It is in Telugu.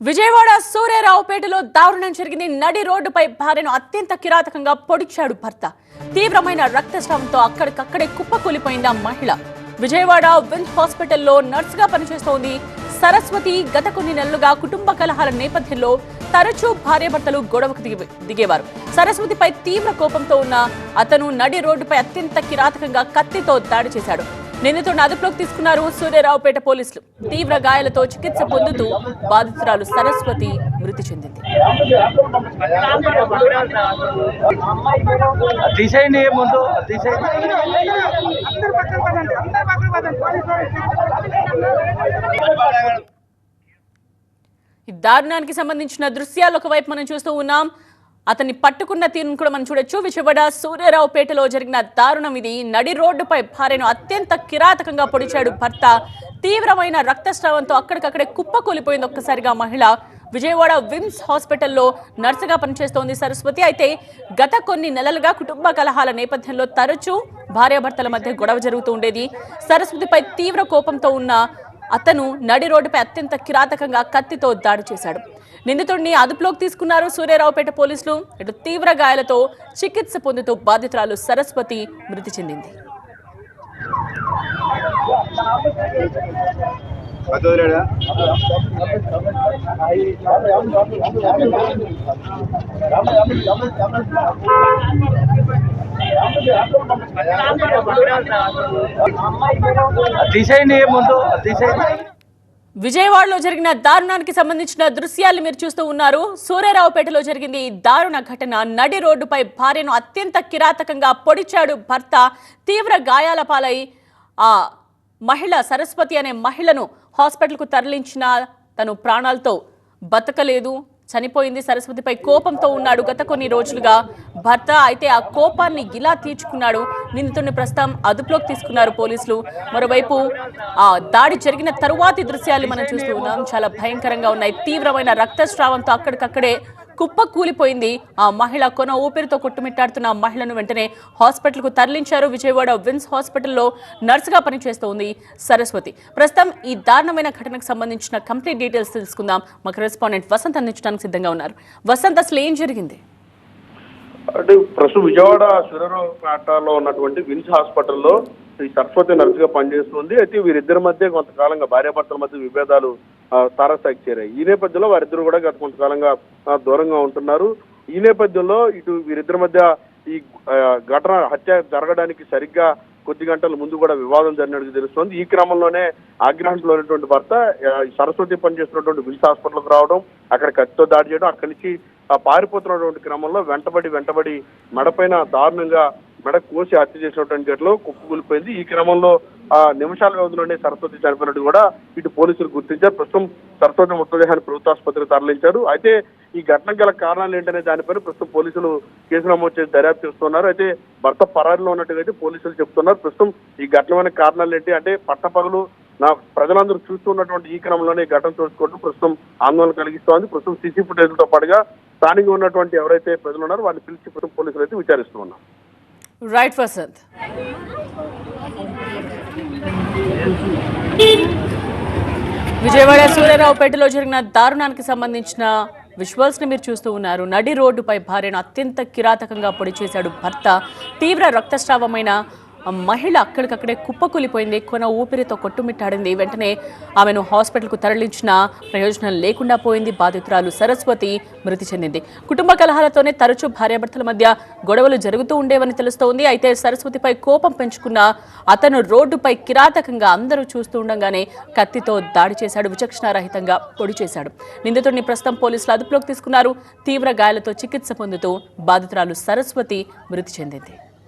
విజయవాడ సూర్యరావుపేటలో దారుణం జరిగింది. నడి రోడ్డుపై భార్యను అత్యంత కిరాతకంగా పొడిచాడు భర్త. తీవ్రమైన రక్తస్రావంతో అక్కడికక్కడే కుప్పకూలిపోయింది ఆ మహిళ. విజయవాడ విన్స్ హాస్పిటల్లో నర్సుగా పనిచేస్తోంది. సరస్వతి గత కొన్ని నెలలుగా కుటుంబ కలహాల నేపథ్యంలో తరచూ భార్యాభర్తలు గొడవకు దిగి దిగేవారు. సరస్వతిపై తీవ్ర కోపంతో ఉన్న అతను నడి రోడ్డుపై అత్యంత కిరాతకంగా కత్తితో దాడి చేశాడు. నిందితుడిని అదుపులోకి తీసుకున్నారు సూర్యరావుపేట పోలీసులు. తీవ్ర గాయాలతో చికిత్స పొందుతూ బాధితురాలు సరస్వతి మృతి చెందింది. దారుణానికి సంబంధించిన దృశ్యాలు ఒకవైపు మనం చూస్తూ ఉన్నాం. అతన్ని పట్టుకున్న తీరును కూడా మనం చూడొచ్చు. విజయవాడ సూర్యరావుపేటలో జరిగిన దారుణం ఇది. నడి రోడ్డుపై భార్యను అత్యంత కిరాతకంగా పొడిచాడు భర్త. తీవ్రమైన రక్తస్రావంతో అక్కడికక్కడే కుప్పకూలిపోయింది ఒక్కసారిగా మహిళ. విజయవాడ విమ్స్ హాస్పిటల్లో నర్సుగా పనిచేస్తోంది సరస్వతి. అయితే గత కొన్ని నెలలుగా కుటుంబ కలహాల నేపథ్యంలో తరచూ భార్యాభర్తల మధ్య గొడవ జరుగుతూ ఉండేది. సరస్వతిపై తీవ్ర కోపంతో ఉన్న అతను నడి రోడ్డుపై అత్యంత కిరాతకంగా కత్తితో దాడి చేశాడు. నిందితుడిని అదుపులోకి తీసుకున్నారు సూర్యరావుపేట పోలీసులు. ఇటు తీవ్ర గాయాలతో చికిత్స పొందుతూ బాధితురాలు సరస్వతి మృతి చెందింది. వదిలేడా తీసేయండి ముందు తీసేయండి. విజయవాడలో జరిగిన దారుణానికి సంబంధించిన దృశ్యాలు మీరు చూస్తూ ఉన్నారు. సూర్యరావుపేటలో జరిగింది ఈ దారుణ ఘటన. నడి రోడ్డుపై భార్యను అత్యంత కిరాతకంగా పొడిచాడు భర్త. తీవ్ర గాయాల పాలై ఆ మహిళ సరస్వతి అనే మహిళను హాస్పిటల్కు తరలించిన తను ప్రాణాలతో బతకలేదు. చనిపోయింది సరస్వతిపై కోపంతో ఉన్నాడు. గత కొన్ని రోజులుగా భర్త అయితే ఆ కోపాన్ని ఇలా తీర్చుకున్నాడు. నిందితుడిని ప్రస్తుతం అదుపులోకి తీసుకున్నారు పోలీసులు. మరోవైపు ఆ దాడి జరిగిన తరువాతి దృశ్యాలు మనం చూస్తూ ఉన్నాం. చాలా భయంకరంగా ఉన్నాయి. తీవ్రమైన రక్తస్రావంతో అక్కడికక్కడే కుప్ప కూలిపోయింది. ఆ మహిళ కొన ఊపిరితో కొట్టుమిట్టాడుతున్న మహిళను వెంటనే హాస్పిటల్కు తరలించారు. విజయవాడ విన్స్ హాస్పిటల్లో నర్సుగా పనిచేస్తోంది సరస్వతి. ప్రస్తుతం ఈ దారుణమైన ఘటనకు సంబంధించిన కంప్లీట్ డీటెయిల్స్ తెలుసుకుందాం. మా కరెస్పాండెంట్ వసంత్ అందించడానికి సిద్ధంగా ఉన్నారు. వసంత్ అసలు ఏం జరిగింది? అంటే ప్రస్తుతం విజయవాడ సూర్యరావుపేటలో ఉన్నటువంటి విన్స్ హాస్పిటల్లో ఈ సరస్వతి నర్సుగా పనిచేస్తుంది. అయితే వీరిద్దరి మధ్య కొంతకాలంగా భార్యాభర్తల మధ్య విభేదాలు ఆ, తారస్థాయికి చేరాయి. ఈ నేపథ్యంలో వారిద్దరు కూడా గత కొంతకాలంగా దూరంగా ఉంటున్నారు. ఈ నేపథ్యంలో ఇటు వీరిద్దరి మధ్య ఈ ఘటన హత్య జరగడానికి సరిగ్గా కొద్ది గంటల ముందు కూడా వివాదం జరిగినట్టు తెలుస్తోంది. ఈ క్రమంలోనే ఆగ్రహంలో ఉన్నటువంటి భర్త ఈ సరస్వతి పనిచేస్తున్నటువంటి విల్స్ హాస్పిటల్కి రావడం అక్కడ కత్తితో దాడి చేయడం అక్కడి నుంచి పారిపోతున్నటువంటి క్రమంలో వెంటబడి వెంటబడి మెడపైన దారుణంగా మెడ కోసి హత్య చేసినటువంటి ఘటనలో కుప్పకూలిపోయింది ఈ క్రమంలో ఆ నిమిషాల వ్యవధిలోనే సరస్వతి చనిపోయినట్టు కూడా ఇటు పోలీసులు గుర్తించారు. ప్రస్తుతం సరస్వతి మృతదేహాన్ని ప్రభుత్వ ఆసుపత్రికి తరలించారు. అయితే ఈ ఘటనకు గల కారణాలు ఏంటనే దానిపైన ప్రస్తుతం పోలీసులు కేసు నమోదు చేసి దర్యాప్తు చేస్తున్నారు. అయితే భర్త పరారిలో ఉన్నట్టుగా అయితే పోలీసులు చెప్తున్నారు. ప్రస్తుతం ఈ ఘటన కారణాలు ఏంటి అంటే పట్టపగలు నా ప్రజలందరూ చూస్తున్నటువంటి ఈ క్రమంలోనే ఘటన చూసుకోవడం ప్రస్తుతం ఆందోళన కలిగిస్తోంది. ప్రస్తుతం సీసీ ఫుటేజ్లతో పాటుగా స్థానికంగా ఉన్నటువంటి ఎవరైతే ప్రజలు ఉన్నారో వాళ్ళని పిలిచి ప్రస్తుతం పోలీసులు అయితే విచారిస్తూ ఉన్నారు. రైట్ వసంత్ విజయవాడ సూర్యరావుపేటలో జరిగిన దారుణానికి సంబంధించిన విజువల్స్ని మీరు చూస్తూ ఉన్నారు. నడి రోడ్డుపై భార్యను అత్యంత కిరాతకంగా పొడి చేశాడు భర్త. తీవ్ర రక్తస్రావమైన మహిళ అక్కడికక్కడే కుప్పకూలిపోయింది. కొన ఊపిరితో కొట్టుమిట్టాడింది. వెంటనే ఆమెను హాస్పిటల్కు తరలించిన ప్రయోజనం లేకుండా పోయింది. బాధితురాలు సరస్వతి మృతి చెందింది. కుటుంబ కలహాలతోనే తరచూ భార్యాభర్తల మధ్య గొడవలు జరుగుతూ ఉండేవని తెలుస్తోంది. అయితే సరస్వతిపై కోపం పెంచుకున్న అతను రోడ్డుపై కిరాతకంగా అందరూ చూస్తూ ఉండగానే కత్తితో దాడి చేశాడు. విచక్షణారహితంగా పొడి చేశాడు. నిందితుడిని ప్రస్తుతం పోలీసులు అదుపులోకి తీసుకున్నారు. తీవ్ర గాయాలతో చికిత్స పొందుతూ బాధితురాలు సరస్వతి మృతి చెందింది.